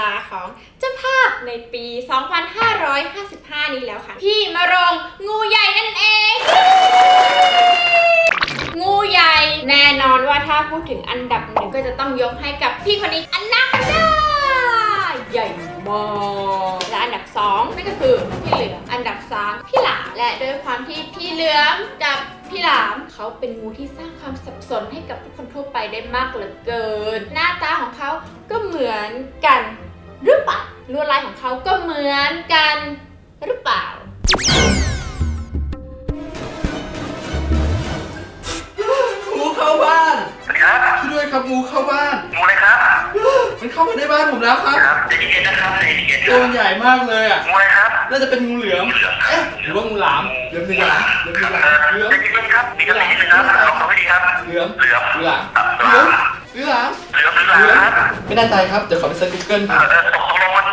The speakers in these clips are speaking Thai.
ลาของเจ้าภาพในปี 2555 นี้แล้วค่ะ พี่มารงงูใหญ่นั่นเอง งูใหญ่แน่นอนว่าถ้าพูดถึงอันดับหนึ่งก็จะต้องยกให้กับพี่คนนี้อันนาคาดาใหญ่มากและอันดับสองนั่นก็คือพี่เหลือมอันดับสามพี่หลาและด้วยความที่พี่เหลือมกับ พี่หลามเขาเป็นงูที่สร้างความสับสนให้กับผู้คนทั่วไปได้มากเหลือเกิน หน้าตาของเขาก็เหมือนกันหรือเปล่าลวดลายของเขาก็เหมือนกันหรือเปล่างูเข้าบ้านครับช่วยด้วยครับงูเข้าบ้าน งูเลยครับ มันเข้ามาในบ้านผมแล้วครับครับใจเย็นๆนะครับใจเย็นๆคตัวรับมันใหญ่มากเลยอะ งูเลยครับ น่าจะเป็นงูเหลือมงูเหลือมเอ๊ะหรือว่างูหลามเหลือมหรือหลามเหลือมหรือหลาเอ่มอเหลือมใจเย็นๆครับมีกระสีนิดนึงครับลองทำให้ดีครับเหลือมเหลือมหรือหลามอะเหลือมหรือหลามเหลือมหรือหลามครับไม่แน่ใจครับเดี๋ยวขอไปเซิร์ช Google เอ่อเอ่อตกลงมัน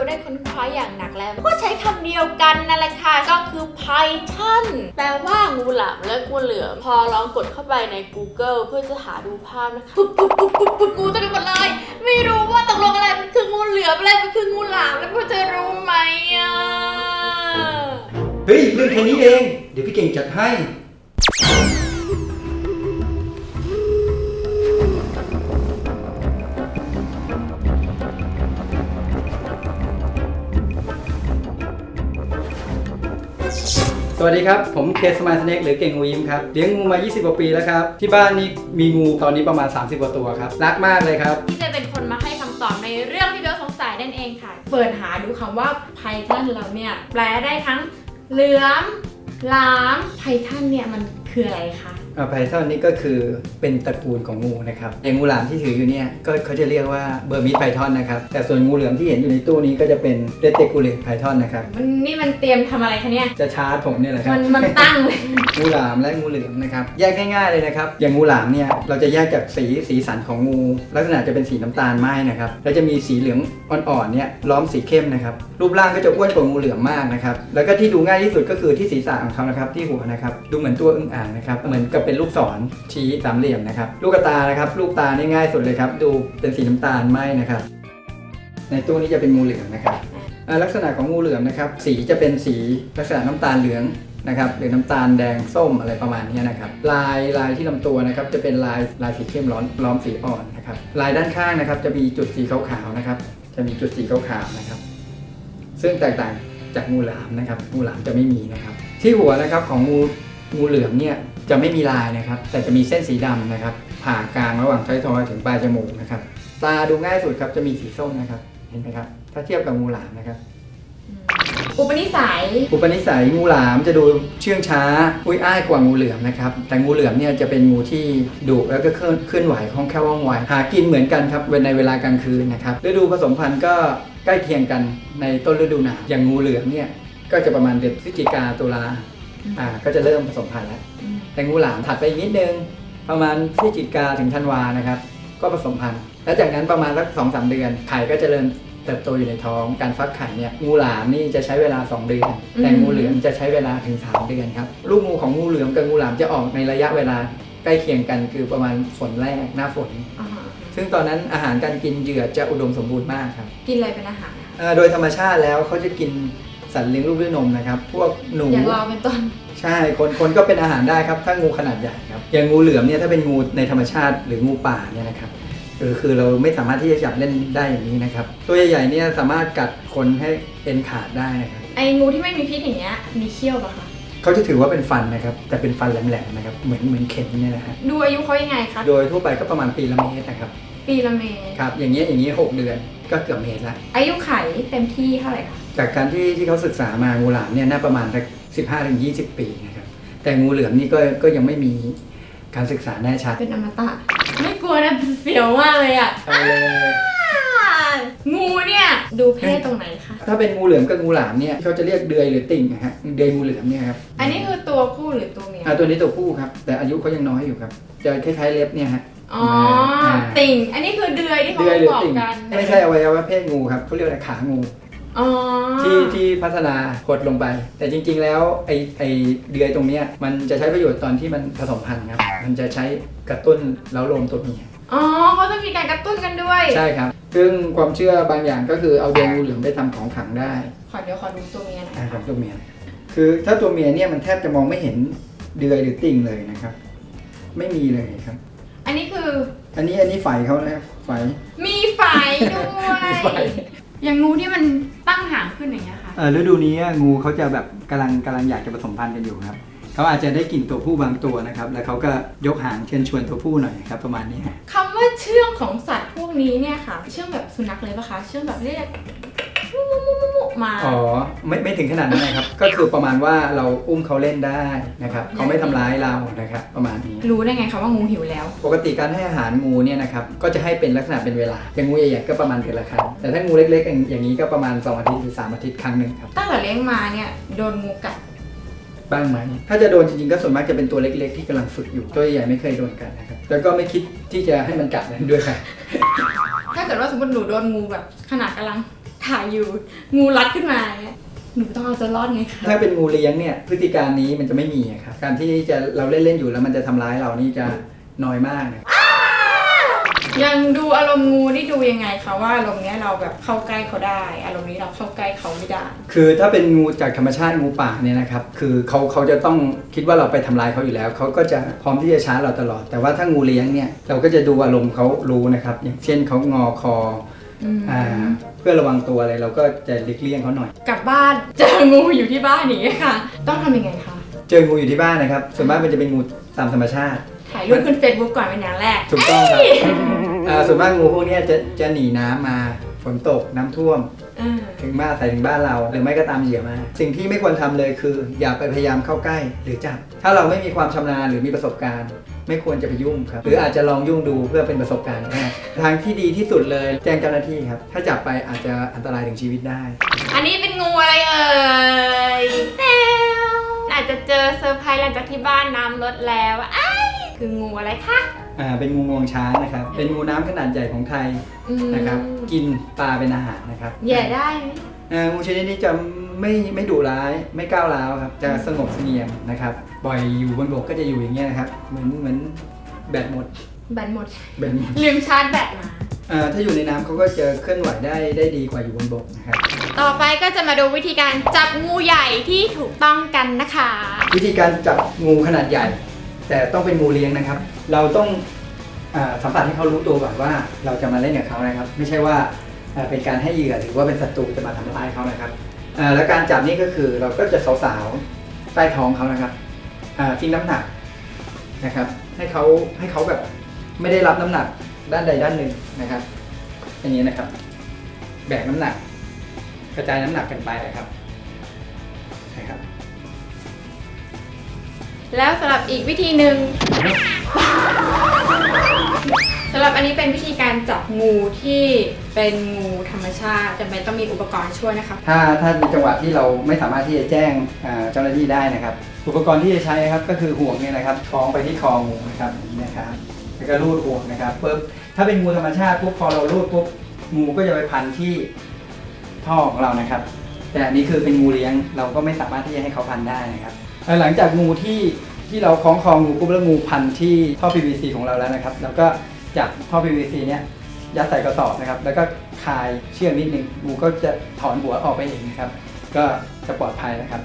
ลได้ค้นคว้าอย่างหนักแล้ว ก็ใช้คำเดียวกันนั่นแหละค่ะ ก็คือ Python แปลว่างูหลามและงูเหลือมพอลองกดเข้าไปใน Google เพื่อจะหาดูภาพนะคะปุ๊บปุ๊บปุ๊บปุ๊บปุ๊บงูเต็มไปหมดเลย ไม่รู้ว่าตกลงอะไรมันคืองูเหลือมอะไรมันคืองูหลามแล้วพวกจะรู้ไหมอะเฮ้ยเรื่องแค่นี้เอง เดี๋ยวพี่เก่งจัดให้ สวัสดีครับ ผมเคสมาสเน็กหรือเก่งงูยิ้มครับ เลี้ยงงูมา 20 กว่าปีแล้วครับ ที่บ้านนี้มีงูตอนนี้ประมาณ 30 กว่าตัวครับ รักมากเลยครับ ที่จะเป็นคนมาให้คำตอบในเรื่องที่เบลสงสัยนั่นเองค่ะ เปิดหาดูคำว่าไพทันเราเนี่ยแปลได้ทั้งเหลือมหลามไพทันเนี่ยมันคืออะไรคะ ไพทอนนี่ก็คือเป็นตระกูลของงูนะครับอย่างงูหลามที่ถืออยู่เนี่ยก็เขาจะเรียกว่าเบอร์มิดไพทอนนะครับแต่ส่วนงูเหลือมที่เห็นอยู่ในตู้นี้ก็จะเป็นเรตเตกูเลตไพทอนนะครับมันนี่มันเตรียมทำอะไรคะเนี่ย จะชาร์จผมเนี่ยแหละครัมับนมันตั้งเลย งูหลามและงูเหลือมนะครับแยกง่ายๆเลยนะครับอย่างงูหลามเนี่ยเราจะแยกจากสีสีสันของงู ลักษณะจะเป็นสีน้ำตาลไหม้นะครับแล้วจะมีสีเหลืองอ่อนๆเนี่ยล้อมสีเข้มนะครับรูปร่างก็จะอ้วนกว่างูเหลือมมากนะครับแล้วก็ที่ดูง่ายที่สุดก็คือที่ศีรษะของเขานะครับที่หัวนะครับดูเหมือนตัวอึ่งอ่างนะครับเหมือนกับเป็นลูกศรชี้สามเหลี่ยมนะครับ ลูกตานะครับ ลูกตานี่ง่ายสุดเลยครับ ดูเป็นสีน้ำตาลไหมนะครับ ในตู้นี้จะเป็นงูเหลือมนะครับลักษณะของงูเหลือมนะครับ สีจะเป็นสีลักษณะน้ำตาลเหลืองนะครับหรือน้ำตาลแดงส้มอะไรประมาณนี้นะครับลายลายที่ลำตัวนะครับจะเป็นลายลายสีเข้มร้อนล้อมสีอ่อนนะครับลายด้านข้างนะครับ จะมีจุดสีขาวๆนะครับ จะมีจุดสีขาวๆนะครับ ซึ่งแตกต่างจากงูหลามนะครับงูหลามจะไม่มีนะครับ ที่หัวนะครับของงู งูเหลือมเนี่ยจะไม่มีลายนะครับ แต่จะมีเส้นสีดำนะครับ ผ่ากลางระหว่างท้ายทอยถึงปลายจมูกนะครับ ตาดูง่ายสุดครับจะมีสีส้มนะครับ เห็นไหมครับ ถ้าเทียบกับงูหลามนะครับ อุปนิสัย อุปนิสัยงูหลามจะดูเชื่องช้า อุ้ยอ้ายกว่างูเหลือมนะครับ แต่งูเหลือมเนี่ยจะเป็นงูที่ดุแล้วก็เคลื่อนเคลื่อนไหวคล่องแคล่วว่องไว หากินเหมือนกันครับในเวลากลางคืนนะครับ ฤดูผสมพันธุ์ก็ใกล้เคียงกันในต้นฤดูหนาว อย่างงูเหลือมเนี่ยก็จะประมาณเดือนพฤศจิกาตุลา อ่าก็จะเริ่มผสมพันธุ์แล้วแต่งูหลามถัดไปอีกนิดนึงประมาณพฤศจิกาถึงธันวานะครับ ก็ผสมพันธุ์แล้วจากนั้นประมาณสักสองสามเดือนไข่ก็จะเริ่มเติบโตอยู่ในท้องการฟักไข่เนี่ยงูหลามนี่จะใช้เวลา 2 เดือน แต่อืมงูเหลือมจะใช้เวลาถึง 3 เดือนครับลูกงูของงูเหลือมกับงูหลามจะออกในระยะเวลาใกล้เคียงกันคือประมาณฝนแรกหน้าฝนอ่าฮะซึ่งตอนนั้นอาหารการกินเหยื่อจะอุดมสมบูรณ์มากครับ กินอะไรเป็นอาหารนะคะเอ่อโดยธรรมชาติแล้วเขาจะกิน สัตว์เลี้ยงลูกด้วยนมนะครับ พวกหนูอย่างเราเป็นต้น ใช่คนคนก็เป็นอาหารได้ครับถ้างูขนาดใหญ่ครับอย่างงูเหลือมเนี่ยถ้าเป็นงูในธรรมชาติหรืองูป่าเนี่ยนะครับคือคือเราไม่สามารถที่จะจับเล่นได้อย่างนี้นะครับ ตัวใหญ่ๆเนี่ยสามารถกัดคนให้เอ็นขาดได้นะครับไอ้งูที่ไม่มีพิษอย่างเงี้ยมีเขี้ยวปะคะเขาจะถือว่าเป็นฟันนะครับ แต่เป็นฟันแหลมๆนะครับเหมือนเหมือนเข็มเนี่ยนะฮะดูอายุเขายังไงคะโดยทั่วไปก็ประมาณปีละเมตรนะครับ ปีละเมครับอย่างเงี้ยอย่างเงี้ยหกเดือน ก็เกือบเมตรละอายุไขเต็มที่เท่าไหร่คะจากการที่ที่เขาศึกษามางูหลามเนี่ยน่าประมาณสักสิบห้าถึงยี่สิบปีนะครับแต่งูเหลือมนี่ก็ก็ยังไม่มีการศึกษาแน่ชัดเป็นอมตะไม่กลัวนะเสียวมากเลยอะเอาเลย งูเนี่ยดูเพศตรงไหนคะถ้าเป็นงูเหลือมกับงูหลามเนี่ยเขาจะเรียกเดือยหรือติ่งนะฮะเดือยงูเหลือมเนี่ยครับอันนี้คือตัวผู้หรือตัวเมียอ่าตัวนี้ตัวผู้ครับ แต่อายุเขายังน้อยอยู่ครับจะคล้ายๆเล็บเนี่ยฮะ อ๋อติ่ง อันนี้คือเดือยที่เขาเดือยหรือบอกติ่งกันไม่ใช่อวัยวะเพศงูครับเขาเรียกอะไรขางูอ๋อที่ที่พัฒนาหดลงไป แต่จริง ๆ แล้วไอไอเดือยตรงเนี้ยมันจะใช้ประโยชน์ตอนที่มันผสมพันธุ์ครับ มันจะใช้กระตุ้นเล้าโลมตัวเมียอ๋อเขาจะมีการกระตุ้นกันด้วย ใช่ครับ ซึ่งความเชื่อบางอย่างก็คือเอาเดือยงูเหลือมไปทำของขลังได้ขอเดี๋ยวขอดูตัวเมียหน่อยอ่าของตัวเมีย คือถ้าตัวเมียเนี่ยมันแทบจะมองไม่เห็นเดือยหรือติ่งเลยนะครับ ไม่มีเลยครับ อันนี้คืออันนี้อันนี้ไฟเขานะครับไฟมีไฟด้วยมีไฟอย่างงูที่มันตั้งหางขึ้นอย่างเงี้ยค่ะ เออฤดูนี้งูเขาจะแบบกำลังกำลังอยากจะผสมพันธุ์กันอยู่ครับเขาอาจจะได้กลิ่นตัวผู้บางตัวนะครับ แล้วเขาก็ยกหางเชิญชวนตัวผู้หน่อยครับ ประมาณนี้ฮะคำว่าเชื่องของสัตว์พวกนี้เนี่ยค่ะ เชื่องแบบสุนัขเลยปะคะ เชื่องแบบเรียก มุมุมุมุมุมา อ๋อไม่ไม่ถึงขนาดนั้นนะครับ ก็คือประมาณว่าเราอุ้มเขาเล่นได้นะครับเขาไม่ทำร้ายเรานะครับประมาณนี้ รู้ได้ไงคะว่างูหิวแล้ว ปกติการให้อาหารงูเนี่ยนะครับก็จะให้เป็นลักษณะเป็นเวลาอย่างงูใหญ่ๆก็ประมาณเดือนละครั้งแต่ถ้างูเล็กๆอย่างอย่างนี้ก็ประมาณ 2 อาทิตย์หรือ 3 อาทิตย์ครั้งหนึ่งครับตั้งแต่เลี้ยงมาเนี่ยโดนงูกัดบ้างไหมถ้าจะโดนจริงๆก็ส่วนมากจะเป็นตัวเล็กๆ ที่กำลังฝึกอยู่ตัวใหญ่ๆไม่เคยโดนกัดนะครับแล้วก็ไม่คิดที่จะให้มันกัดนั้นด้วยครับถ้าเกิดว่าสมมติหนูโดนงูแบบขนาดกำลัง ถ่ายอยู่ งูรัดขึ้นมาเนี่ยหนูต้องเอาตัวรอดไงคะถ้าเป็นงูเลี้ยงเนี่ยพฤติการนี้มันจะไม่มีอะครับการที่จะเราเล่นๆอยู่แล้วมันจะทำร้ายเรานี่จะน้อยมากนะยังดูอารมณ์งูนี่ดูยังไงคะว่าอารมณ์เนี้ยเราแบบเข้าใกล้เขาได้ อารมณ์นี้เราเข้าใกล้เขาไม่ได้ คือถ้าเป็นงูจากธรรมชาติงูป่าเนี่ยนะครับคือเขาเขาจะต้องคิดว่าเราไปทำร้ายเขาอยู่แล้วเขาก็จะพร้อมที่จะชาร์จเราตลอด แต่ว่าถ้างูเลี้ยงเนี่ยเราก็จะดูอารมณ์เขารู้นะครับอย่างเช่นเขางอคอ อืมอ่าเพื่อระวังตัวอะไรเราก็จะหลีกเลี่ยงเขาหน่อย กลับบ้านเจองูอยู่ที่บ้านอย่างเงี้ยค่ะ ต้องทำยังไงคะ เจองูอยู่ที่บ้านนะครับ ส่วนมากมันจะเป็นงูตามธรรมชาติ ถ่ายรูปขึ้น Facebook ก่อนเป็นอย่างแรก ถูกต้องครับอ่าส่วนมากงูพวกเนี้ยจะจะหนีน้ำมาฝนตกน้ำท่วมอ่าถึงมาใส่ถึงบ้านเรา หรือไม่ก็ตามเหยื่อมา สิ่งที่ไม่ควรทำเลยคือ อย่าไปพยายามเข้าใกล้หรือจับ ถ้าเราไม่มีความชำนาญหรือมีประสบการณ์ ไม่ควรจะไปยุ่งครับ หรืออาจจะลองยุ่งดูเพื่อเป็นประสบการณ์แรกทางที่ดีที่สุดเลยแจ้งเจ้าหน้าที่ครับ ถ้าจับไปอาจจะอันตรายถึงชีวิตได้ อันนี้เป็นงูอะไรเอ่ยแมวอาจจะเจอเซอร์ไพรส์หลังจากที่บ้านน้ำลดแล้วอ้ายคืองูอะไรคะ อ่าเป็นงูงวงช้างนะครับ เป็นงูน้ำขนาดใหญ่ของไทยอืม นะครับ กินปลาเป็นอาหารนะครับแย่ได้ไหมอ่างูชนิดนี้จะไม่ไม่ดุร้ายไม่ก้าวร้าวครับ จะสงบเสงี่ยมนะครับ ปล่อยอยู่บนบกก็จะอยู่อย่างเงี้ยนะครับ เหมือนเหมือนแบตหมด แบนหมด แบตหมดลืมชาร์จแบตมาอ่าถ้าอยู่ในน้ำเขาก็จะเคลื่อนไหวได้ได้ดีกว่าอยู่บนบกนะครับ ต่อไปก็จะมาดูวิธีการจับงูใหญ่ที่ถูกต้องกันนะคะ วิธีการจับงูขนาดใหญ่ แต่ต้องเป็นงูเลี้ยงนะครับ เราต้องอาสัมผัสให้เขารู้ตัวก่อนว่าเราจะมาเล่นกับเขานะครับ ไม่ใช่ว่าอ่าเป็นการให้เหยื่อหรือว่าเป็นศัตรูจะมาทำร้ายเขานะครับอ่าแล้วการจับนี่ก็คือเราก็จะสาวๆใต้ท้องเขานะครับอ่า ทิ้งน้ำหนักนะครับ ให้เขาให้เขาแบบไม่ได้รับน้ำหนักด้านใดด้านหนึ่งนะครับ อย่างนี้นะครับ แบกน้ำหนัก กระจายน้ำหนักกันไปนะครับนะครับ แล้วสำหรับอีกวิธีหนึ่งสำหรับอันนี้เป็นวิธีการจับงูที่เป็นงูธรรมชาติจำเป็นต้องมีอุปกรณ์ช่วยนะคะถ้าถ้าในจังหวะที่เราไม่สามารถที่จะแจ้งอ่าเจ้าหน้าที่ได้นะครับ อุปกรณ์ที่จะใช้ครับก็คือห่วงเนี่ยนะครับคล้องไปที่คองูนะครับนี้นะครับแล้วก็รูดห่วงนะครับปุ๊บถ้าเป็นงูธรรมชาติปุ๊บพอเรารูดปุ๊บงูก็จะไปพันที่ท่อของเรานะครับ แต่อันนี้คือเป็นงูเลี้ยงเราก็ไม่สามารถที่จะให้เขาพันได้นะครับหลังจากงูที่ที่เราคล้องคองูปุ๊บแล้วงูพันที่ท่อ PVC ของเราแล้วนะครับแล้วก็จับท่อ PVC เนี่ยยัดใส่กระสอบนะครับ แล้วก็คลายเชือกนิดนึงงูก็จะถอนหัวออกไปเองนะครับ ก็จะปลอดภัยนะครับ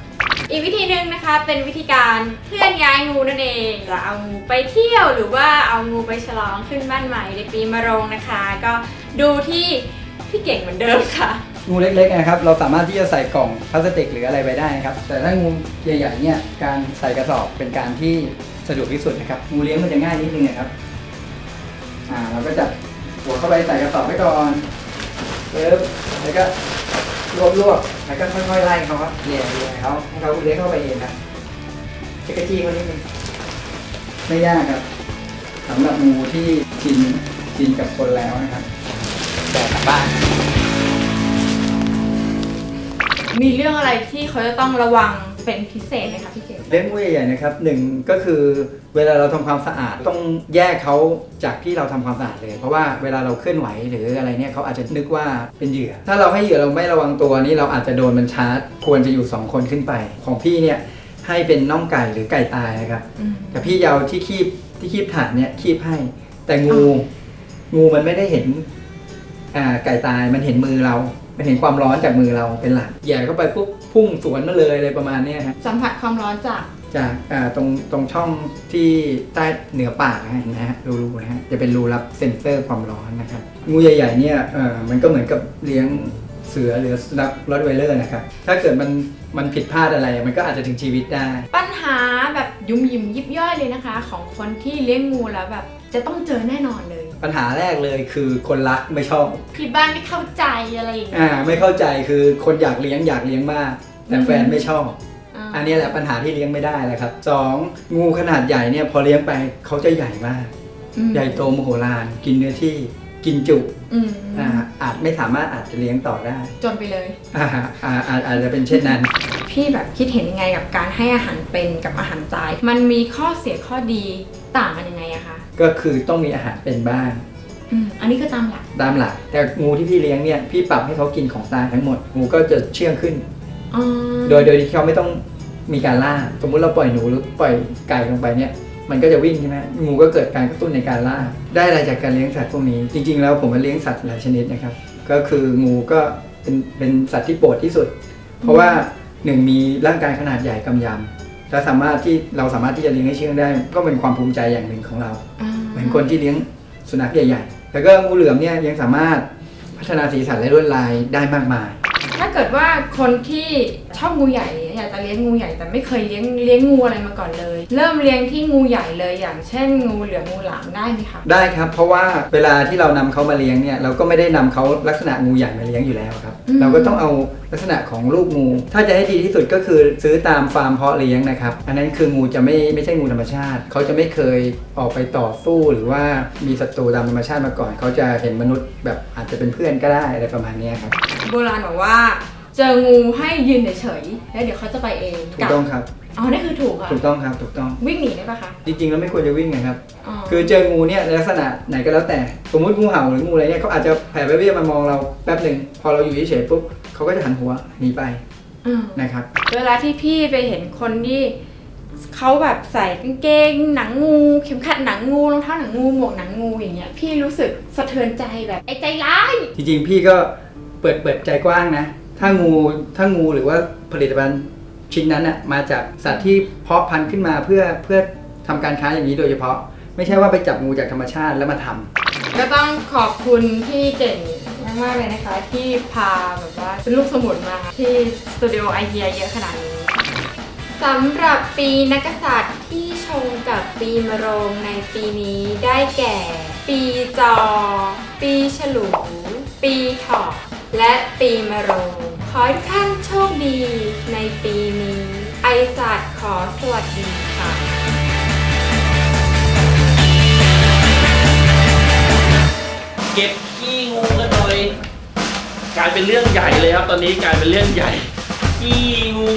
อีกวิธีหนึ่งนะคะเป็นวิธีการเคลื่อนย้ายงูนั่นเองจะเอางูไปเที่ยวหรือว่าเอางูไปฉลองขึ้นบ้านใหม่ในปีมะโรงนะคะ ก็ดูที่พี่เก่งเหมือนเดิมค่ะ งูเล็กๆนะครับเราสามารถที่จะใส่กล่องพลาสติกหรืออะไรไปได้นะครับแต่ถ้างูใหญ่ๆเนี่ยการใส่กระสอบเป็นการที่สะดวกที่สุดนะครับงูเลี้ยงมันจะง่ายนิดนึงนะครับอ่าเราก็จับหัวเข้าไปใส่กระสอบไว้ก่อนปึ๊บแล้วก็ รวบๆแล้วก็ค่อยๆไล่เขาครับเหยียบๆเขาให้เขาเลี้ยงเข้าไปเองครับเช็คกระจี้เขานิดนึงไม่ยากครับสำหรับงูที่ชินชินกับคนแล้วนะครับแต่กลับบ้าน มีเรื่องอะไรที่เขาจะต้องระวังเป็นพิเศษไหมคะพี่เก่งเลี้ยงงูใหญ่ๆนะครับหนึ่งก็คือเวลาเราทำความสะอาดต้องแยกเขาจากที่เราทำความสะอาดเลย เพราะว่าเวลาเราเคลื่อนไหวหรืออะไรเนี่ยเขาอาจจะนึกว่าเป็นเหยื่อ ถ้าเราให้เหยื่อเราไม่ระวังตัวนี่เราอาจจะโดนมันชาร์จ ควรจะอยู่ 2 คนขึ้นไป ของพี่เนี่ยให้เป็นน่องไก่หรือไก่ตายนะครับ อืม แต่พี่ยาวที่คีบที่คีบฐานเนี่ยคีบให้ แต่งู งูมันไม่ได้เห็น อ่าไก่ตายมันเห็นมือเรา มันเห็นความร้อนจากมือเราเป็นหลักแหย่เข้าไปปุ๊บพุ่งสวนมาเลยอะไรประมาณเนี้ยฮะสัมผัสความร้อนจากจากอ่าตรงตรงช่องที่ใต้เหนือปากนะฮะเห็นไหมฮะรูๆนะฮะจะเป็นรูรับเซ็นเซอร์ความร้อนนะครับงูใหญ่ๆเนี่ยเอ่อมันก็เหมือนกับเลี้ยงเสือหรือสุนัขรอดไวเลอร์นะครับ ถ้าเกิดมันมันผิดพลาดอะไร มันก็อาจจะถึงชีวิตได้ ปัญหาแบบยุ่มยิมยิบย่อยเลยนะคะ ของคนที่เลี้ยงงูแล้วแบบจะต้องเจอแน่นอนเลย ปัญหาแรกเลยคือคนรักไม่ชอบที่บ้านไม่เข้าใจอะไรอย่างเงี้อ่ายไม่เข้าใจคือคนอยากเลี้ยงอยากเลี้ยงมาก แต่แฟนไม่ชอบาอันนี้แหละปัญหาที่เลี้ยงไม่ได้แหละครับสองงูขนาดใหญ่เนี่ยพอเลี้ยงไปเขาจะใหญ่มากอืมใหญ่โตมโหฬารกินเนื้อที่กินจุอืมอ่า อาจไม่สามารถอาจจะเลี้ยงต่อได้จนไปเลยอ่าอ่าอาจอาจจะเป็นเช่นนั้น พี่แบบคิดเห็นยังไงกับการให้อาหารเป็นกับอาหารตาย มันมีข้อเสียข้อดีต่างกันยังไงอะคะก็คือต้องมีอาหารเป็นบ้าง อืมอันนี้ก็ตามหลักตามหลัก แต่งูที่พี่เลี้ยงเนี่ยพี่ปรับให้เขากินของตายทั้งหมด งูก็จะเชื่องขึ้น อ๋อโดยโดยที่เขาไม่ต้องมีการล่า สมมุติเราปล่อยหนูหรือปล่อยไก่ลงไปเนี่ย มันก็จะวิ่งใช่ไหมงูก็เกิดการกระตุ้นในการล่า ได้อะไรจากการเลี้ยงสัตว์พวกนี้ จริง ๆ แล้วผมมาเลี้ยงสัตว์หลายชนิดนะครับ ก็คืองูก็เป็นเป็นสัตว์ที่โปรดที่สุด เพราะว่าหนึ่งมีร่างกายขนาดใหญ่กำยำและสามารถที่เราสามารถที่จะเลี้ยงให้เชื่องได้ ก็เป็นความภูมิใจอย่างหนึ่งของเรา เหมือนคนที่เลี้ยงสุนัขใหญ่ๆแล้วก็งูเหลือมเนี่ยยังสามารถพัฒนาสีสันและลวดลายได้มากมาย ถ้าเกิดว่าคนที่ชอบงูใหญ่ อยากจะเลี้ยงงูใหญ่แต่ไม่เคยเลี้ยงเลี้ยงงูอะไรมาก่อนเลย เริ่มเลี้ยงที่งูใหญ่เลยอย่างเช่นงูเหลือมงูหลามได้ไหมคะได้ครับ เพราะว่าเวลาที่เรานำเขามาเลี้ยงเนี่ยเราก็ไม่ได้นำเขาลักษณะงูใหญ่มาเลี้ยงอยู่แล้วครับอืมเราก็ต้องเอาลักษณะของลูกงู ถ้าจะให้ดีที่สุดก็คือซื้อตามฟาร์มเพาะเลี้ยงนะครับ อันนั้นคืองูจะไม่ไม่ใช่งูธรรมชาติ เขาจะไม่เคยออกไปต่อสู้หรือว่ามีศัตรูตามธรรมชาติมาก่อน เขาจะเห็นมนุษย์แบบอาจจะเป็นเพื่อนก็ได้อะไรประมาณเนี้ยครับ โบราณบอกว่า เจองูให้ยืนเฉยๆแล้วเดี๋ยวเขาจะไปเองถูกต้องครับอ๋อนี่คือถูกค่ะถูกต้องครับถูกต้อง วิ่งหนีได้ปะคะจริงๆแล้วไม่ควรจะวิ่งนะครับอ๋อคือเจองูเนี่ยในลักษณะไหนก็แล้วแต่ สมมติงูเห่าหรืองูอะไรเนี่ยเขาอาจจะแผ่ไปเบี้ยมามองเราแป๊บหนึ่งพอเราอยู่เฉยๆปุ๊บเขาก็จะหันหัวหนีไปอืมนะครับเวลาที่พี่ไปเห็นคนที่เขาแบบใส่กางเกงหนังงู เข็มขัดหนังงูรองเท้าหนังงูหมวกหนังงูอย่างเงี้ยพี่รู้สึกสะเทือนใจแบบไอ้ใจร้ายจริงๆ พี่ก็เปิดเปิดใจกว้างนะ ถ้างูถ้างูหรือว่าผลิตภัณฑ์ชิ้นนั้นอะมาจากสัตว์ที่เพาะพันธุ์ขึ้นมาเพื่อเพื่อทำการค้าอย่างนี้โดยเฉพาะ ไม่ใช่ว่าไปจับงูจากธรรมชาติแล้วมาทำ ก็ต้องขอบคุณพี่เก่งมากๆเลยนะคะ ที่พาแบบว่าเป็นลูกสมุนมาที่สตูดิโอไอเดียเยอะขนาดนี้สำหรับปีนักษัตริย์ที่ชงกับปีมะโรงในปีนี้ได้แก่ ปีจอ ปีฉลู ปีเถาะและปีมะโรง ขอให้ทุกท่านโชคดีในปีนี้ ไอศาสตร์ขอสวัสดีค่ะเก็บขี้งูกันหน่อยกลายเป็นเรื่องใหญ่เลยครับ ตอนนี้กลายเป็นเรื่องใหญ่ขี้งู